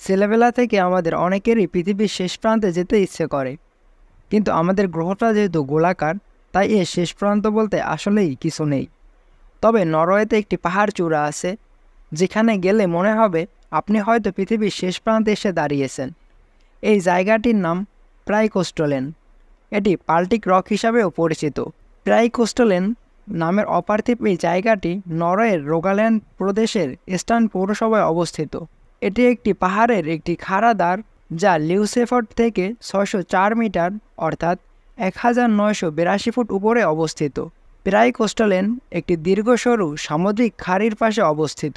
ছেলেবেলা থেকে আমাদের অনেকেরই পৃথিবীর শেষ প্রান্তে যেতে ইচ্ছে করে। কিন্তু আমাদের গ্রহটা যেহেতু গোলাকার, তাই এর শেষ প্রান্ত বলতে আসলেই কিছু নেই। তবে নরওয়েতে একটি পাহাড় চূড়া আছে, যেখানে গেলে মনে হবে আপনি হয়তো পৃথিবীর শেষ প্রান্তে এসে দাঁড়িয়েছেন। এই জায়গাটির নাম প্রাইকোস্টোলেন। এটি পাল্টিক রক হিসাবেও পরিচিত। প্রাইকোস্টোলেন নামের অপার্থিব এই জায়গাটি নরওয়ের রোগাল্যান্ড প্রদেশের স্টার্ন পৌরসভায় অবস্থিত। এটি একটি পাহাড়ের একটি খাড়া দ্বার যা লিউসেফোর্ড থেকে ছয়শো চার মিটার, অর্থাৎ এক হাজার নয়শো বিরাশি ফুট উপরে অবস্থিত। প্রায় কোস্টালেন একটি দীর্ঘ সরু সামুদ্রিক খাড়ির পাশে অবস্থিত।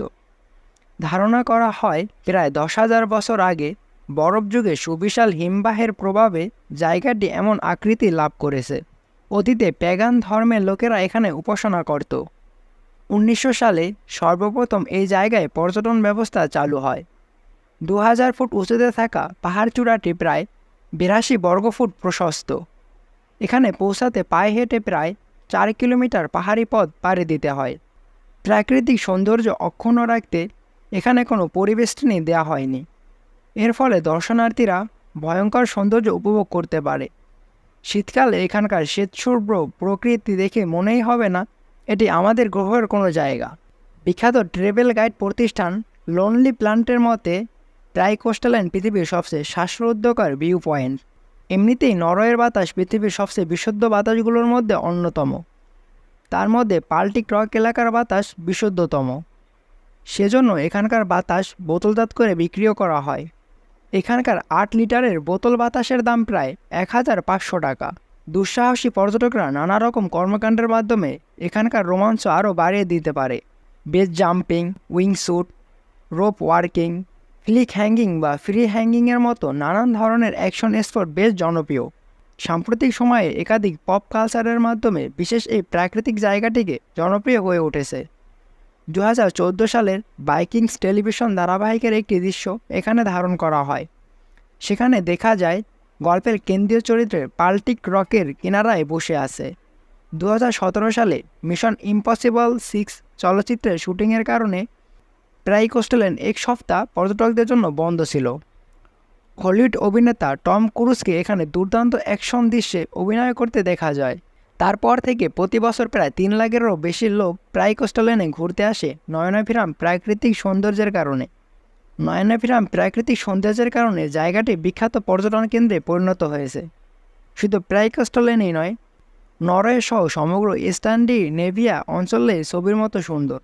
ধারণা করা হয়, প্রায় দশ হাজার বছর আগে বরফ যুগে সুবিশাল হিমবাহের প্রভাবে জায়গাটি এমন আকৃতি লাভ করেছে। অতীতে প্যাগান ধর্মের লোকেরা এখানে উপাসনা করত। উনিশশো সালে সর্বপ্রথম এই জায়গায় পর্যটন ব্যবস্থা চালু হয়। দু হাজার ফুট উঁচুতে থাকা পাহাড়চূড়াটি প্রায় বিরাশি বর্গফুট প্রশস্ত। এখানে পৌঁছাতে পায়ে হেঁটে প্রায় চার কিলোমিটার পাহাড়ি পথ পাড়ি দিতে হয়। প্রাকৃতিক সৌন্দর্য অক্ষুণ্ণ রাখতে এখানে কোনো পরিবেষ্টনী দেওয়া হয়নি। এর ফলে দর্শনার্থীরা ভয়ঙ্কর সৌন্দর্য উপভোগ করতে পারে। শীতকালে এখানকার শ্বেতশুভ্র প্রকৃতি দেখে মনেই হবে না, এটি আমাদের গ্রহের কোনো জায়গা। বিখ্যাত ট্রেভেল গাইড প্রতিষ্ঠান লোনলি প্ল্যান্টের মতে ট্রাইকোস্টালাইন পৃথিবীর সবচেয়ে শ্বাসরুদ্ধকর ভিউ পয়েন্ট। এমনিতেই নরওয়ের বাতাস পৃথিবীর সবচেয়ে বিশুদ্ধ বাতাসগুলোর মধ্যে অন্যতম। তার মধ্যে পাল্টিক রক এলাকার বাতাস বিশুদ্ধতম। সেজন্য এখানকার বাতাস বোতলজাত করে বিক্রিও করা হয়। এখানকার আট লিটারের বোতল বাতাসের দাম প্রায় এক হাজার পাঁচশো টাকা। দুঃসাহসী পর্যটকরা নানা রকম কর্মকাণ্ডের মাধ্যমে এখানকার রোমাঞ্চ আরও বাড়িয়ে দিতে পারে। Base jumping wingsuit rope working flick hanging বা ফ্রি হ্যাঙ্গিংয়ের মতো নানান ধরনের অ্যাকশন স্পোর্ট বেশ জনপ্রিয়। সাম্প্রতিক সময়ে একাধিক পপ কালচারের মাধ্যমে বিশেষ এই প্রাকৃতিক জায়গাটিকে জনপ্রিয় হয়ে উঠেছে। দু হাজার চোদ্দ সালের বাইকিংস টেলিভিশন ধারাবাহিকের একটি দৃশ্য এখানে ধারণ করা হয়। সেখানে দেখা যায়, গল্পের কেন্দ্রীয় চরিত্রে পাল্টিক রকের কিনারায় বসে আছে। দু হাজার সতেরো সালে মিশন ইম্পসিবল সিক্স চলচ্চিত্রের শুটিংয়ের কারণে প্রায় কোস্টালেন এক সপ্তাহ পর্যটকদের জন্য বন্ধ ছিল। হলিউড অভিনেতা টম ক্রুজকে এখানে দুর্দান্ত অ্যাকশন দৃশ্যে অভিনয় করতে দেখা যায়। তারপর থেকে প্রতি বছর প্রায় তিন লাখেরও বেশি লোক প্রায় কোস্টালেনে ঘুরতে আসে নয়নাভিরাম প্রাকৃতিক সৌন্দর্যের কারণে। নয়নাভিরাম প্রাকৃতিক সৌন্দর্যের কারণে জায়গাটি বিখ্যাত পর্যটন কেন্দ্রে পরিণত হয়েছে। শুধু প্রায় কোস্টালেনেই নয়, নরওয়ে সহ সমগ্র ইস্টান্ডি নেভিয়া অঞ্চলে ছবির মতো সুন্দর।